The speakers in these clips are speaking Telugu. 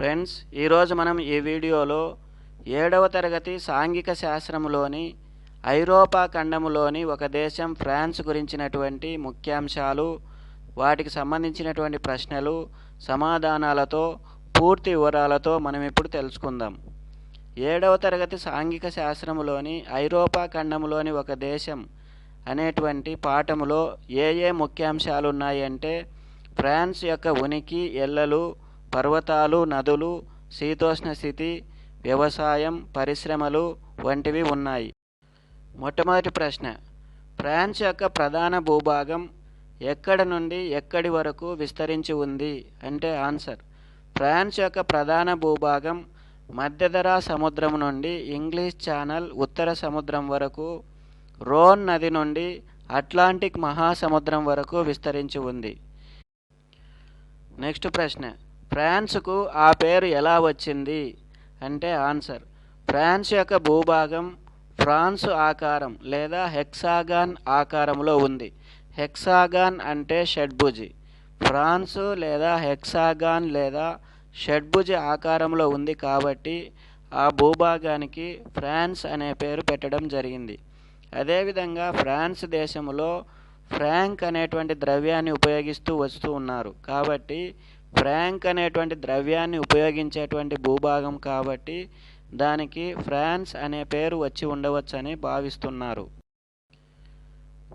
ఫ్రెండ్స్ ఈరోజు మనం ఈ వీడియోలో ఏడవ తరగతి సాంఘిక శాస్త్రంలోని ఐరోపా ఖండములోని ఒక దేశం ఫ్రాన్స్ గురించినటువంటి ముఖ్యాంశాలు వాటికి సంబంధించినటువంటి ప్రశ్నలు సమాధానాలతో పూర్తి వివరాలతో మనం ఇప్పుడు తెలుసుకుందాం. ఏడవ తరగతి సాంఘిక శాస్త్రములోని ఐరోపా ఖండములోని ఒక దేశం అనేటువంటి పాఠములో ఏ ఏ ముఖ్యాంశాలు ఉన్నాయంటే ఫ్రాన్స్ యొక్క ఉనికి ఎల్లలు పర్వతాలు నదులు శీతోష్ణ స్థితి వ్యవసాయం పరిశ్రమలు వంటివి ఉన్నాయి. మొట్టమొదటి ప్రశ్న ఫ్రాన్స్ యొక్క ప్రధాన భూభాగం ఎక్కడ నుండి ఎక్కడి వరకు విస్తరించి ఉంది అంటే ఆన్సర్ ఫ్రాన్స్ యొక్క ప్రధాన భూభాగం మధ్యధరా సముద్రం నుండి ఇంగ్లీష్ ఛానల్ ఉత్తర సముద్రం వరకు రోన్ నది నుండి అట్లాంటిక్ మహాసముద్రం వరకు విస్తరించి ఉంది. నెక్స్ట్ ప్రశ్న ఫ్రాన్స్కు ఆ పేరు ఎలా వచ్చింది అంటే ఆన్సర్. ఫ్రాన్స్ యొక్క భూభాగం ఫ్రాన్స్ ఆకారం లేదా హెక్సాగాన్ ఆకారంలో ఉంది. హెక్సాగాన్ అంటే షడ్భుజి. ఫ్రాన్స్ లేదా హెక్సాగాన్ లేదా షడ్భుజి ఆకారంలో ఉంది కాబట్టి ఆ భూభాగానికి ఫ్రాన్స్ అనే పేరు పెట్టడం జరిగింది. అదేవిధంగా ఫ్రాన్స్ దేశంలో ఫ్రాంక్ అనేటువంటి ద్రవ్యాన్ని ఉపయోగిస్తూ వస్తూ ఉన్నారు. కాబట్టి ఫ్రాంక్ అనేటువంటి ద్రవ్యాన్ని ఉపయోగించేటువంటి భూభాగం కాబట్టి దానికి ఫ్రాన్స్ అనే పేరు వచ్చి ఉండవచ్చని భావిస్తున్నారు.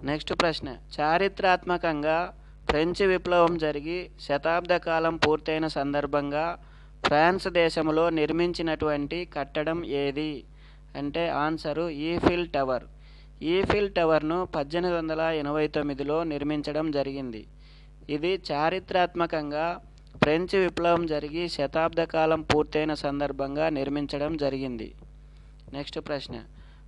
నెక్స్ట్ ప్రశ్న. చారిత్రాత్మకంగా ఫ్రెంచ్ విప్లవం జరిగి శతాబ్ద కాలం పూర్తయిన సందర్భంగా ఫ్రాన్స్ దేశంలో నిర్మించినటువంటి కట్టడం ఏది? అంటే ఆన్సరు ఈఫిల్ టవర్. ఈఫిల్ టవర్ను పద్దెనిమిది వందల ఎనభై తొమ్మిదిలో నిర్మించడం జరిగింది. ఇది చారిత్రాత్మకంగా ఫ్రెంచ్ విప్లవం జరిగి శతాబ్ద కాలం పూర్తయిన సందర్భంగా నిర్మించడం జరిగింది. నెక్స్ట్ ప్రశ్న.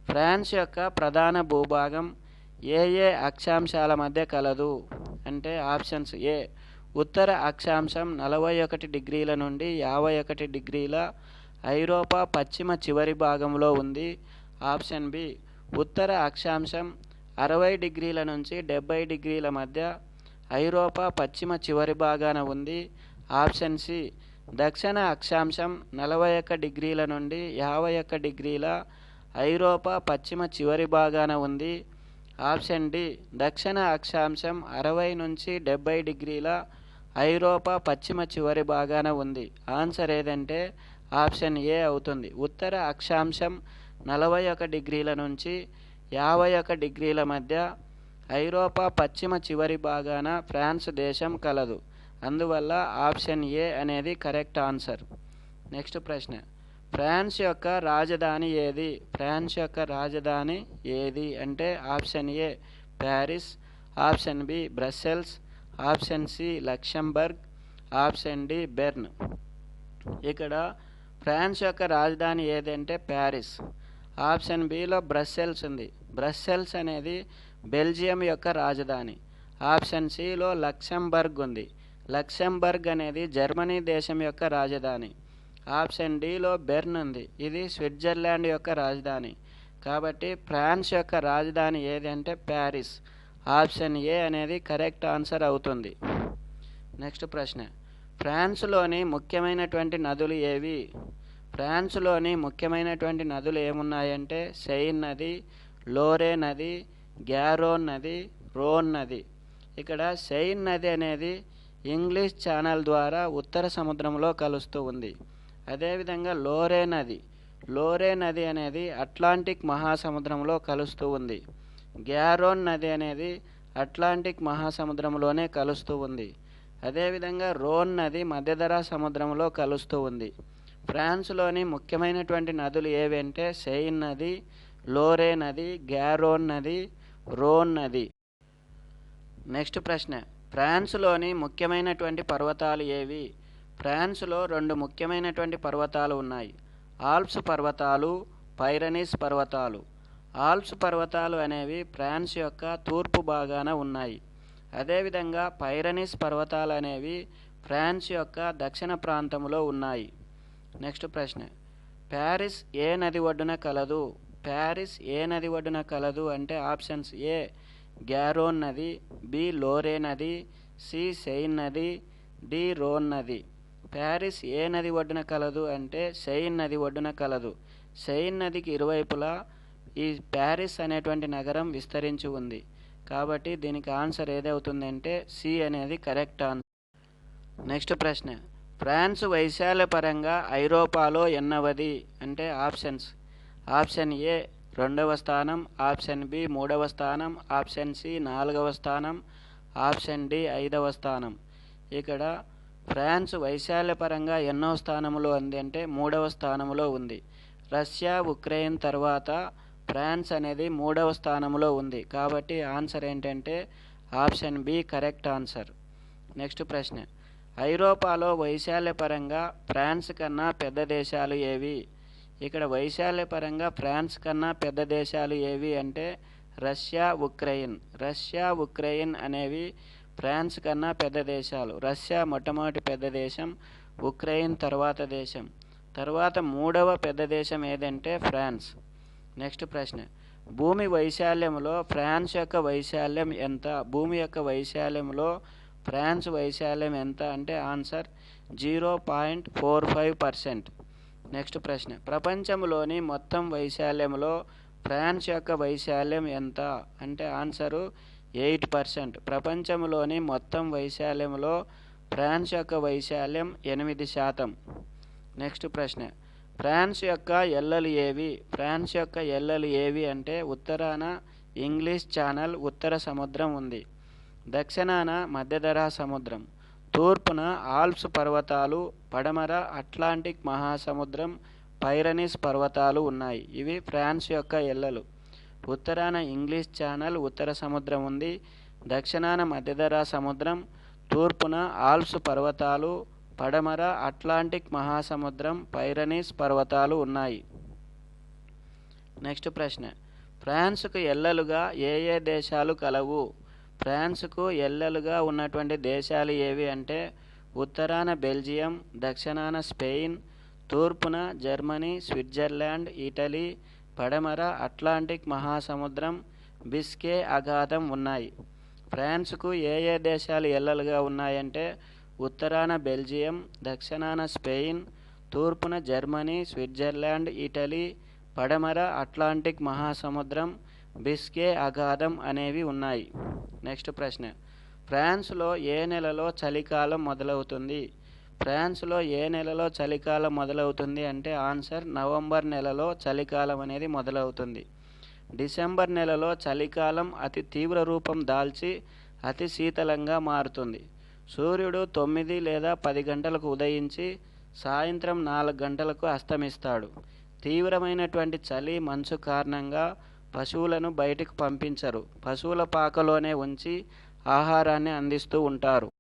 ఫ్రాన్స్ యొక్క ప్రధాన భూభాగం ఏ ఏ అక్షాంశాల మధ్య కలదు? అంటే ఆప్షన్స్ ఏ. ఉత్తర అక్షాంశం నలభై ఒకటి డిగ్రీల నుండి యాభై ఒకటి డిగ్రీల ఐరోపా పశ్చిమ చివరి భాగంలో ఉంది. Option B. ఉత్తర అక్షాంశం అరవై డిగ్రీల నుంచి డెబ్బై డిగ్రీల మధ్య ఐరోపా పశ్చిమ చివరి భాగాన ఉంది. ఆప్షన్ సి దక్షిణ అక్షాంశం నలభై ఒక్క డిగ్రీల నుండి యాభై ఒక్క డిగ్రీల ఐరోపా పశ్చిమ చివరి భాగాన ఉంది. ఆప్షన్ డి దక్షిణ అక్షాంశం అరవై నుంచి డెబ్బై డిగ్రీల ఐరోపా పశ్చిమ చివరి భాగాన ఉంది. ఆన్సర్ ఏదంటే ఆప్షన్ ఏ అవుతుంది. ఉత్తర అక్షాంశం నలభై ఒక డిగ్రీల నుంచి యాభై ఒక డిగ్రీల మధ్య ఐరోపా పశ్చిమ చివరి భాగాన ఫ్రాన్స్ దేశం కలదు. అందువల్ల ఆప్షన్ ఏ అనేది కరెక్ట్ ఆన్సర్. నెక్స్ట్ ప్రశ్న. ఫ్రాన్స్ యొక్క రాజధాని ఏది? ఫ్రాన్స్ యొక్క రాజధాని ఏది అంటే option A Paris option B Brussels option C Luxembourg option D Bern. ఇక్కడ ఫ్రాన్స్ యొక్క రాజధాని ఏదంటే ప్యారిస్. ఆప్షన్ బిలో బ్రస్సెల్స్ ఉంది. బ్రస్సెల్స్ అనేది బెల్జియం యొక్క రాజధాని. ఆప్షన్ సిలో లక్షంబర్గ్ ఉంది. లక్సెంబర్గ్ అనేది జర్మనీ దేశం యొక్క రాజధాని. ఆప్షన్ డిలో బెర్న్ ఉంది. ఇది స్విట్జర్లాండ్ యొక్క రాజధాని. కాబట్టి ఫ్రాన్స్ యొక్క రాజధాని ఏది అంటే ప్యారిస్. ఆప్షన్ ఏ అనేది కరెక్ట్ ఆన్సర్ అవుతుంది. నెక్స్ట్ ప్రశ్న. ఫ్రాన్స్లోని ముఖ్యమైనటువంటి నదులు ఏవి? ఫ్రాన్స్లోని ముఖ్యమైనటువంటి నదులు ఏమున్నాయంటే సెయిన్ నది లోరే నది గ్యారోన్ నది రోన్ నది. ఇక్కడ సెయిన్ నది అనేది ఇంగ్లీష్ ఛానల్ ద్వారా ఉత్తర సముద్రంలో కలుస్తూ ఉంది. అదేవిధంగా లోరే నది. లోరే నది అనేది అట్లాంటిక్ మహాసముద్రంలో కలుస్తూ ఉంది. గ్యారోన్ నది అనేది అట్లాంటిక్ మహాసముద్రంలోనే కలుస్తూ ఉంది. అదేవిధంగా రోన్ నది మధ్యధరా సముద్రంలో కలుస్తూ ఉంది. ఫ్రాన్స్లోని ముఖ్యమైనటువంటి నదులు ఏవంటే సెయిన్ నది లోరే నది గ్యారోన్ నది రోన్ నది. నెక్స్ట్ ప్రశ్న. ఫ్రాన్స్లోని ముఖ్యమైనటువంటి పర్వతాలు ఏవి? ఫ్రాన్స్లో రెండు ముఖ్యమైనటువంటి పర్వతాలు ఉన్నాయి. ఆల్ప్స్ పర్వతాలు పైరనీస్ పర్వతాలు. ఆల్ప్స్ పర్వతాలు అనేవి ఫ్రాన్స్ యొక్క తూర్పు భాగాన ఉన్నాయి. అదేవిధంగా పైరనీస్ పర్వతాలు అనేవి ఫ్రాన్స్ యొక్క దక్షిణ ప్రాంతంలో ఉన్నాయి. నెక్స్ట్ ప్రశ్న. ప్యారిస్ ఏ నది ఒడ్డున కలదు? ప్యారిస్ ఏ నది ఒడ్డున కలదు అంటే ఆప్షన్స్ ఏ. గ్యారోన్ నది బి లోరే నది సి సెయిన్ నది డి రోన్ నది. ప్యారిస్ ఏ నది ఒడ్డున కలదు అంటే సెయిన్ నది ఒడ్డున కలదు. సెయిన్ నదికి ఇరువైపులా ఈ ప్యారిస్ అనేటువంటి నగరం విస్తరించి ఉంది. కాబట్టి దీనికి ఆన్సర్ ఏదవుతుందంటే సి అనేది కరెక్ట్ ఆన్సర్. నెక్స్ట్ ప్రశ్న. ఫ్రాన్స్ వైశాల్య పరంగా ఐరోపాలో ఎన్నవది? అంటే ఆప్షన్స్. ఆప్షన్ ఏ రెండవ స్థానం ఆప్షన్ బి మూడవ స్థానం ఆప్షన్ సి నాలుగవ స్థానం ఆప్షన్ డి ఐదవ స్థానం. ఇక్కడ ఫ్రాన్స్ వైశాల్యపరంగా ఎన్నో స్థానంలో ఉంది అంటే మూడవ స్థానంలో ఉంది. రష్యా ఉక్రెయిన్ తర్వాత ఫ్రాన్స్ అనేది మూడవ స్థానంలో ఉంది. కాబట్టి ఆన్సర్ ఏంటంటే option B correct answer. Next ప్రశ్న. ఐరోపాలో వైశాల్యపరంగా ఫ్రాన్స్ కన్నా పెద్ద దేశాలు ఏవి? ఇక్కడ వైశాల్య పరంగా ఫ్రాన్స్ కన్నా పెద్ద దేశాలు ఏవి అంటే రష్యా ఉక్రెయిన్. రష్యా ఉక్రెయిన్ అనేవి ఫ్రాన్స్ కన్నా పెద్ద దేశాలు. రష్యా మొట్టమొదటి పెద్ద దేశం ఉక్రెయిన్ తర్వాత దేశం. తర్వాత మూడవ పెద్ద దేశం ఏదంటే ఫ్రాన్స్. నెక్స్ట్ ప్రశ్న. భూమి వైశాల్యంలో ఫ్రాన్స్ యొక్క వైశాల్యం ఎంత? భూమి యొక్క వైశాల్యంలో ఫ్రాన్స్ వైశాల్యం ఎంత? అంటే answer zero point four five percent. Next ప్రశ్న. ప్రపంచంలోని మొత్తం వైశాల్యంలో ఫ్రాన్స్ యొక్క వైశాల్యం ఎంత? అంటే ఆన్సరు ఎయిట్ పర్సెంట్ ప్రపంచంలోని మొత్తం వైశాల్యంలో ఫ్రాన్స్ యొక్క వైశాల్యం ఎనిమిది శాతం. నెక్స్ట్ ప్రశ్న. ఫ్రాన్స్ యొక్క ఎల్లలు ఏవి? ఫ్రాన్స్ యొక్క ఎల్లలు ఏవి అంటే ఉత్తరాన ఇంగ్లీష్ ఛానల్ ఉత్తర సముద్రం ఉంది. దక్షిణాన మధ్యధరా సముద్రం. తూర్పున ఆల్ప్స్ పర్వతాలు పడమర అట్లాంటిక్ మహాసముద్రం పైరనీస్ పర్వతాలు ఉన్నాయి. ఇవి ఫ్రాన్స్ యొక్క ఎల్లలు. ఉత్తరాన ఇంగ్లీష్ ఛానల్ ఉత్తర సముద్రం ఉంది. దక్షిణాన మధ్యధరా సముద్రం. తూర్పున ఆల్ప్స్ పర్వతాలు పడమర అట్లాంటిక్ మహాసముద్రం పైరనీస్ పర్వతాలు ఉన్నాయి. నెక్స్ట్ ప్రశ్న. ఫ్రాన్స్కు ఎల్లలుగా ఏ ఏ దేశాలు కలవు? ఫ్రాన్స్కు ఎల్లలుగా ఉన్నటువంటి దేశాలు ఏవి అంటే ఉత్తరాన బెల్జియం దక్షిణాన స్పెయిన్ తూర్పున జర్మనీ స్విట్జర్లాండ్ ఇటలీ పడమర అట్లాంటిక్ మహాసముద్రం బిస్కే అగాధం ఉన్నాయి. ఫ్రాన్స్కు ఏ ఏ దేశాలు ఎల్లలుగా ఉన్నాయంటే ఉత్తరాన బెల్జియం దక్షిణాన స్పెయిన్ తూర్పున జర్మనీ స్విట్జర్లాండ్ ఇటలీ పడమర అట్లాంటిక్ మహాసముద్రం బిస్కే అగాధం అనేవి ఉన్నాయి. నెక్స్ట్ ప్రశ్న. ఫ్రాన్స్లో ఏ నెలలో చలికాలం మొదలవుతుంది? ఫ్రాన్స్లో ఏ నెలలో చలికాలం మొదలవుతుంది అంటే ఆన్సర్ నవంబర్ నెలలో చలికాలం అనేది మొదలవుతుంది. డిసెంబర్ నెలలో చలికాలం అతి తీవ్ర రూపం దాల్చి అతి శీతలంగా మారుతుంది. సూర్యుడు తొమ్మిది లేదా పది గంటలకు ఉదయించి సాయంత్రం నాలుగు గంటలకు అస్తమిస్తాడు. తీవ్రమైనటువంటి చలి మంచు కారణంగా పశువులను బయటకు పంపించరు. పశువుల పాకలోనే ఉంచి ఆహారాన్ని అందిస్తూ ఉంటారు.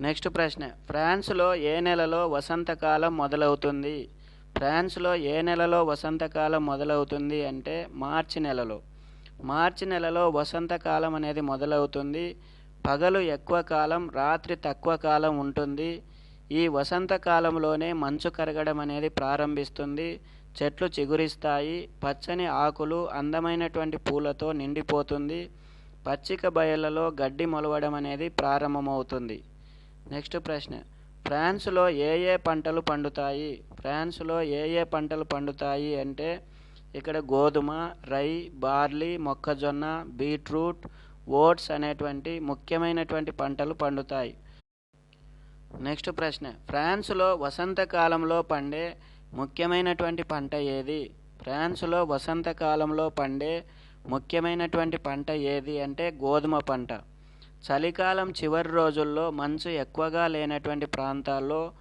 నెక్స్ట్ ప్రశ్న. ఫ్రాన్స్లో ఏ నెలలో వసంతకాలం మొదలవుతుంది? ఫ్రాన్స్లో ఏ నెలలో వసంతకాలం మొదలవుతుంది అంటే మార్చి నెలలో. మార్చి నెలలో వసంతకాలం అనేది మొదలవుతుంది. పగలు ఎక్కువ కాలం రాత్రి తక్కువ కాలం ఉంటుంది. ఈ వసంతకాలంలోనే మంచు కరగడం అనేది ప్రారంభిస్తుంది. చెట్లు చిగురిస్తాయి. పచ్చని ఆకులు అందమైనటువంటి పూలతో నిండిపోతుంది. పచ్చిక బయళ్ళలో గడ్డి మొలవడం అనేది ప్రారంభమవుతుంది. నెక్స్ట్ ప్రశ్న. ఫ్రాన్స్లో ఏ ఏ పంటలు పండుతాయి? ఫ్రాన్స్లో ఏ ఏ పంటలు పండుతాయి అంటే ఇక్కడ గోధుమ రై బార్లీ మొక్కజొన్న బీట్రూట్ ఓట్స్ అనేటువంటి ముఖ్యమైనటువంటి పంటలు పండుతాయి. నెక్స్ట్ ప్రశ్న. ఫ్రాన్స్లో వసంతకాలంలో పండే ముఖ్యమైనటువంటి పంట ఏది? ఫ్రాన్స్లో వసంతకాలంలో పండే ముఖ్యమైనటువంటి పంట ఏది అంటే గోధుమ పంట. చలికాలం చివరి రోజుల్లో మంచు ఎక్కువగా లేనటువంటి ప్రాంతాల్లో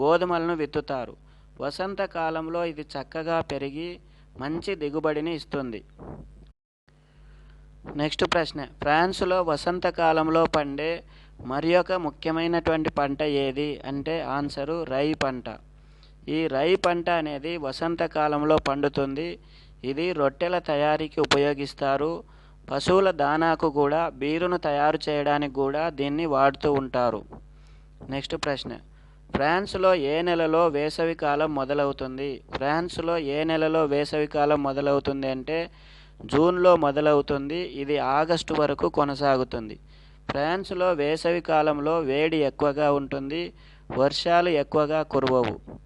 గోధుమలను విత్తుతారు. వసంతకాలంలో ఇది చక్కగా పెరిగి మంచి దిగుబడిని ఇస్తుంది. నెక్స్ట్ ప్రశ్న. ఫ్రాన్స్లో వసంతకాలంలో పండే మరి ఒక ముఖ్యమైనటువంటి పంట ఏది? అంటే ఆన్సరు రై పంట. ఈ రై పంట అనేది వసంతకాలంలో పండుతుంది. ఇది రొట్టెల తయారీకి ఉపయోగిస్తారు. పశువుల దానాకు కూడా బీరును తయారు చేయడానికి కూడా దీన్ని వాడుతూ ఉంటారు. నెక్స్ట్ ప్రశ్న. ఫ్రాన్స్లో ఏ నెలలో వేసవికాలం మొదలవుతుంది? ఫ్రాన్స్లో ఏ నెలలో వేసవికాలం మొదలవుతుంది అంటే జూన్లో మొదలవుతుంది. ఇది ఆగస్టు వరకు కొనసాగుతుంది. ఫ్రాన్స్లో వేసవికాలంలో వేడి ఎక్కువగా ఉంటుంది. వర్షాలు ఎక్కువగా కురవవు.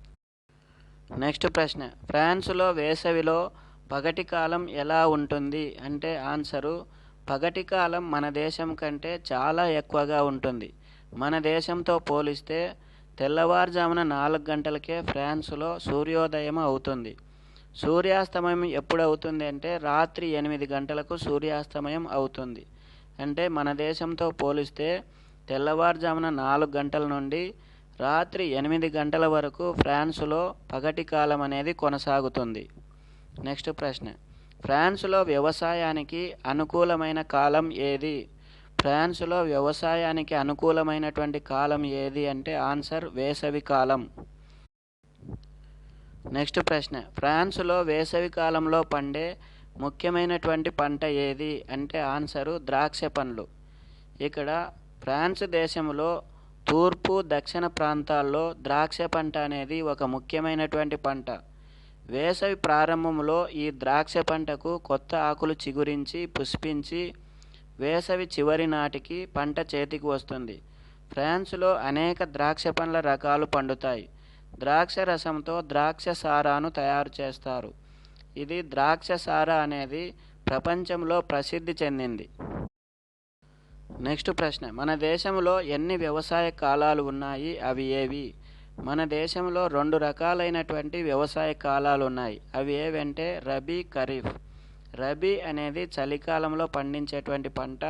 నెక్స్ట్ ప్రశ్న. ఫ్రాన్స్లో వేసవిలో పగటి కాలం ఎలా ఉంటుంది? అంటే ఆన్సరు పగటి కాలం మన దేశం కంటే చాలా ఎక్కువగా ఉంటుంది. మన దేశంతో పోలిస్తే తెల్లవారుజామున నాలుగు గంటలకే ఫ్రాన్స్లో సూర్యోదయం అవుతుంది. సూర్యాస్తమయం ఎప్పుడు అవుతుంది అంటే రాత్రి ఎనిమిది గంటలకు సూర్యాస్తమయం అవుతుంది. అంటే మన దేశంతో పోలిస్తే తెల్లవారుజామున నాలుగు గంటల నుండి రాత్రి ఎనిమిది గంటల వరకు ఫ్రాన్స్లో పగటి కాలం అనేది కొనసాగుతుంది. నెక్స్ట్ ప్రశ్న. ఫ్రాన్స్లో వ్యవసాయానికి అనుకూలమైన కాలం ఏది? ఫ్రాన్స్లో వ్యవసాయానికి అనుకూలమైనటువంటి కాలం ఏది అంటే ఆన్సర్ వేసవి కాలం. నెక్స్ట్ ప్రశ్న. ఫ్రాన్స్లో వేసవి కాలంలో పండే ముఖ్యమైనటువంటి పంట ఏది? అంటే ఆన్సరు ద్రాక్ష పండ్లు. ఇక్కడ ఫ్రాన్స్ దేశంలో తూర్పు దక్షిణ ప్రాంతాల్లో ద్రాక్ష పంట అనేది ఒక ముఖ్యమైనటువంటి పంట. వేసవి ప్రారంభంలో ఈ ద్రాక్ష పంటకు కొత్త ఆకులు చిగురించి పుష్పించి వేసవి చివరి నాటికి పంట చేతికి వస్తుంది. ఫ్రాన్స్లో అనేక ద్రాక్ష పండ్ల రకాలు పండుతాయి. ద్రాక్ష రసంతో ద్రాక్ష సారాను తయారు చేస్తారు. ఇది ద్రాక్ష సారా అనేది ప్రపంచంలో ప్రసిద్ధి చెందింది. నెక్స్ట్ ప్రశ్న. మన దేశంలో ఎన్ని వ్యవసాయ కాలాలు ఉన్నాయి? అవి ఏవి? మన దేశంలో రెండు రకాలైనటువంటి వ్యవసాయ కాలాలు ఉన్నాయి. అవి ఏవంటే రబీ ఖరీఫ్. రబీ అనేది చలికాలంలో పండించేటువంటి పంట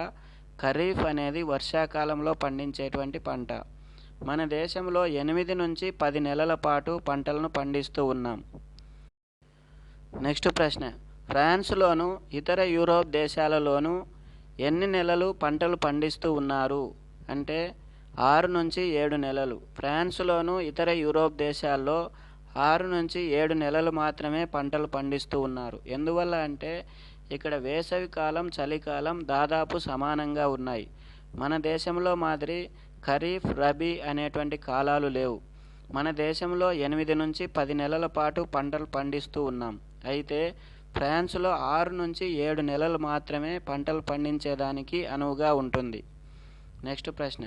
ఖరీఫ్ అనేది వర్షాకాలంలో పండించేటువంటి పంట. మన దేశంలో ఎనిమిది నుంచి పది నెలల పాటు పంటలను పండిస్తూ ఉన్నాం. నెక్స్ట్ ప్రశ్న. ఫ్రాన్స్లోను ఇతర యూరోప్ దేశాలలోనూ ఎన్ని నెలలు పంటలు పండిస్తూ ఉన్నారు? అంటే ఆరు నుంచి ఏడు నెలలు. ఫ్రాన్స్లోను ఇతర యూరోప్ దేశాల్లో ఆరు నుంచి ఏడు నెలలు మాత్రమే పంటలు పండిస్తూ ఉన్నారు. ఎందువల్ల అంటే ఇక్కడ వేసవి కాలం చలికాలం దాదాపు సమానంగా ఉన్నాయి. మన దేశంలో మాదిరి ఖరీఫ్ రబీ అనేటువంటి కాలాలు లేవు. మన దేశంలో ఎనిమిది నుంచి పది నెలల పాటు పంటలు పండిస్తూ ఉన్నాం. అయితే ఫ్రాన్స్లో ఆరు నుంచి ఏడు నెలలు మాత్రమే పంటలు పండించేదానికి అనువుగా ఉంటుంది. నెక్స్ట్ ప్రశ్న.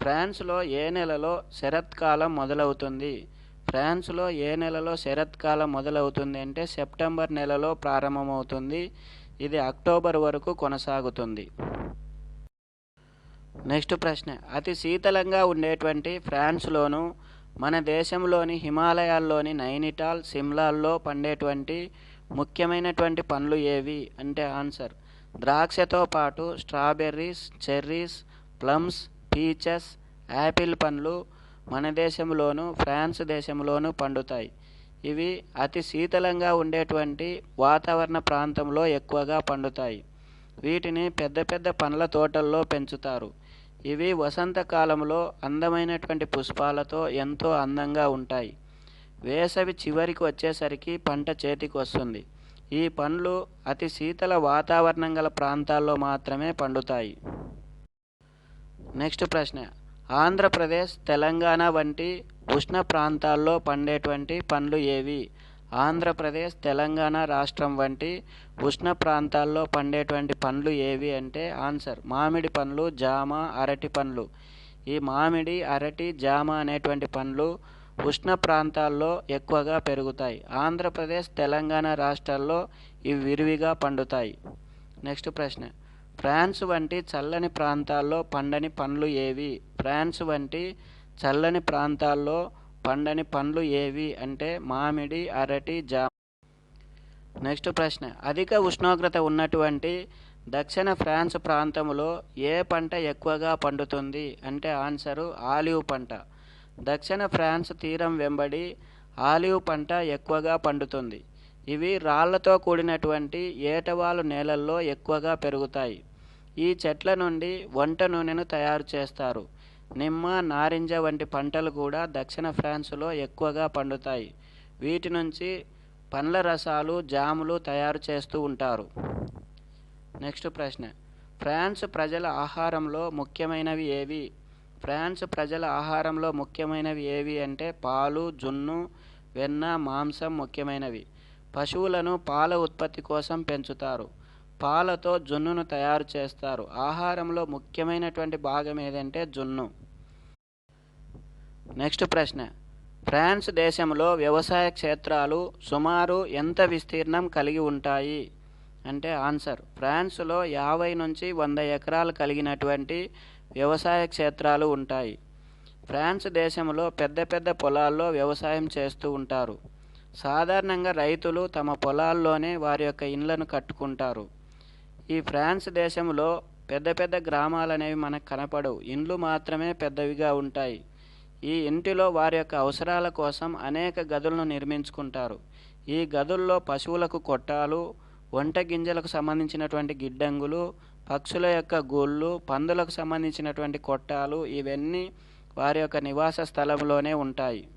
ఫ్రాన్స్లో ఏ నెలలో శరత్కాలం మొదలవుతుంది? ఫ్రాన్స్లో ఏ నెలలో శరత్కాలం మొదలవుతుంది అంటే సెప్టెంబర్ నెలలో ప్రారంభమవుతుంది. ఇది అక్టోబర్ వరకు కొనసాగుతుంది. నెక్స్ట్ ప్రశ్న. అతి శీతలంగా ఉండేటువంటి ఫ్రాన్స్లోను మన దేశంలోని హిమాలయాల్లోని నైనిటాల్ సిమ్లాల్లో పండేటువంటి ముఖ్యమైనటువంటి పండ్లు ఏవి అంటే ఆన్సర్. ద్రాక్షతో పాటు strawberries cherries plums peaches apple పండ్లు మన దేశంలోను ఫ్రాన్స్ దేశంలోనూ పండుతాయి. ఇవి అతి శీతలంగా ఉండేటువంటి వాతావరణ ప్రాంతంలో ఎక్కువగా పండుతాయి. వీటిని పెద్ద పెద్ద పండ్ల తోటల్లో పెంచుతారు. ఇవి వసంతకాలంలో అందమైనటువంటి పుష్పాలతో ఎంతో అందంగా ఉంటాయి. వేసవి చివరికి వచ్చేసరికి పంట చేతికి వస్తుంది. ఈ పండ్లు అతి శీతల వాతావరణం గల ప్రాంతాల్లో మాత్రమే పండుతాయి. నెక్స్ట్ ప్రశ్న. ఆంధ్రప్రదేశ్ తెలంగాణ వంటి ఉష్ణ ప్రాంతాల్లో పండేటువంటి పండ్లు ఏవి? ఆంధ్రప్రదేశ్ తెలంగాణ రాష్ట్రం వంటి ఉష్ణ ప్రాంతాల్లో పండేటువంటి పండ్లు ఏవి అంటే ఆన్సర్. మామిడి పండ్లు జామ అరటి పండ్లు. ఈ మామిడి అరటి జామ అనేటువంటి పండ్లు ఉష్ణ ప్రాంతాల్లో ఎక్కువగా పెరుగుతాయి. ఆంధ్రప్రదేశ్ తెలంగాణ రాష్ట్రాల్లో ఇవి విరివిగా పండుతాయి. నెక్స్ట్ ప్రశ్న. ఫ్రాన్స్ వంటి చల్లని ప్రాంతాల్లో పండని పండ్లు ఏవి? ఫ్రాన్స్ వంటి చల్లని ప్రాంతాల్లో పండని పండ్లు ఏవి అంటే మామిడి అరటి జామ నెక్స్ట్ ప్రశ్న. అధిక ఉష్ణోగ్రత ఉన్నటువంటి దక్షిణ ఫ్రాన్స్ ప్రాంతంలో ఏ పంట ఎక్కువగా పండుతుంది? అంటే ఆన్సరు ఆలివ్ పంట. దక్షిణ ఫ్రాన్స్ తీరం వెంబడి ఆలివ్ పంట ఎక్కువగా పండుతుంది. ఇవి రాళ్ళతో కూడినటువంటి ఏటవాలు నేలల్లో ఎక్కువగా పెరుగుతాయి. ఈ చెట్ల నుండి వంట నూనెను తయారు చేస్తారు. నిమ్మ నారింజ వంటి పంటలు కూడా దక్షిణ ఫ్రాన్స్లో ఎక్కువగా పండుతాయి. వీటి నుంచి పండ్ల రసాలు జాములు తయారు చేస్తూ ఉంటారు. నెక్స్ట్ ప్రశ్న. ఫ్రాన్స్ ప్రజల ఆహారంలో ముఖ్యమైనవి ఏవి? ఫ్రాన్స్ ప్రజల ఆహారంలో ముఖ్యమైనవి ఏవి అంటే పాలు జున్ను వెన్న మాంసం ముఖ్యమైనవి. పశువులను పాల ఉత్పత్తి కోసం పెంచుతారు. పాలతో జున్నును తయారు చేస్తారు. ఆహారంలో ముఖ్యమైనటువంటి భాగం ఏదంటే జున్ను. నెక్స్ట్ ప్రశ్న. ఫ్రాన్స్ దేశంలో వ్యవసాయ క్షేత్రాలు సుమారు ఎంత విస్తీర్ణం కలిగి ఉంటాయి? అంటే ఆన్సర్. ఫ్రాన్స్లో యాభై నుంచి వంద ఎకరాలు కలిగినటువంటి వ్యవసాయ క్షేత్రాలు ఉంటాయి. ఫ్రాన్స్ దేశంలో పెద్ద పెద్ద పొలాల్లో వ్యవసాయం చేస్తూ ఉంటారు. సాధారణంగా రైతులు తమ పొలాల్లోనే వారి యొక్క ఇండ్లను కట్టుకుంటారు. ఈ ఫ్రాన్స్ దేశంలో పెద్ద పెద్ద గ్రామాలు అనేవి మనకు కనపడవు. ఇండ్లు మాత్రమే పెద్దవిగా ఉంటాయి. ఈ ఇంటిలో వారి యొక్క అవసరాల కోసం అనేక గదులను నిర్మించుకుంటారు. ఈ గదుల్లో పశువులకు కొట్టాలు వంట గింజలకు సంబంధించినటువంటి గిడ్డంగులు పక్షుల యొక్క గూళ్ళు పందులకు సంబంధించినటువంటి కొట్టాలు ఇవన్నీ వారి యొక్క నివాస స్థలంలోనే ఉంటాయి.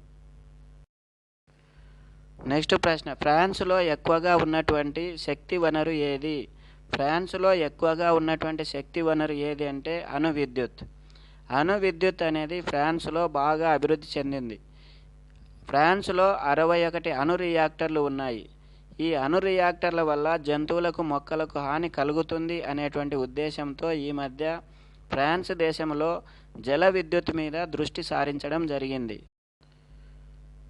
నెక్స్ట్ ప్రశ్న. ఫ్రాన్స్లో ఎక్కువగా ఉన్నటువంటి శక్తి వనరు ఏది? ఫ్రాన్స్లో ఎక్కువగా ఉన్నటువంటి శక్తి వనరు ఏది అంటే అణు విద్యుత్ అణు విద్యుత్ అనేది ఫ్రాన్స్లో బాగా అభివృద్ధి చెందింది. ఫ్రాన్స్లో అరవై ఒకటి అణు రియాక్టర్లు ఉన్నాయి. ఈ అణు రియాక్టర్ల వల్ల జంతువులకు మొక్కలకు హాని కలుగుతుంది అనేటువంటి ఉద్దేశంతో ఈ మధ్య ఫ్రాన్స్ దేశంలో జల విద్యుత్ మీద దృష్టి సారించడం జరిగింది.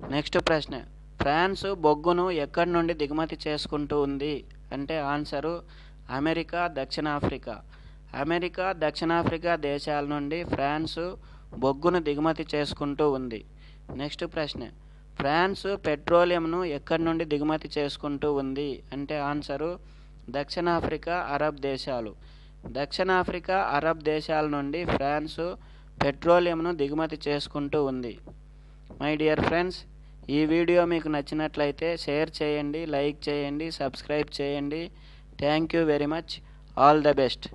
నెక్స్ట్ ప్రశ్న. ఫ్రాన్స్ బొగ్గును ఎక్కడి నుండి దిగుమతి చేసుకుంటూ ఉంది? అంటే ఆన్సరు అమెరికా దక్షిణాఫ్రికా. అమెరికా దక్షిణాఫ్రికా దేశాల నుండి ఫ్రాన్స్ బొగ్గును దిగుమతి చేసుకుంటూ ఉంది. నెక్స్ట్ ప్రశ్న. ఫ్రాన్స్ పెట్రోలియంను ఎక్కడి నుండి దిగుమతి చేసుకుంటూ ఉంది? అంటే ఆన్సరు దక్షిణాఫ్రికా అరబ్ దేశాలు. దక్షిణాఫ్రికా అరబ్ దేశాల నుండి ఫ్రాన్స్ పెట్రోలియంను దిగుమతి చేసుకుంటూ ఉంది. మై డియర్ ఫ్రెండ్స్ ఈ వీడియో మీకు నచ్చినట్లయితే షేర్ చేయండి లైక్ చేయండి సబ్స్క్రైబ్ చేయండి. Thank you very much. All the best.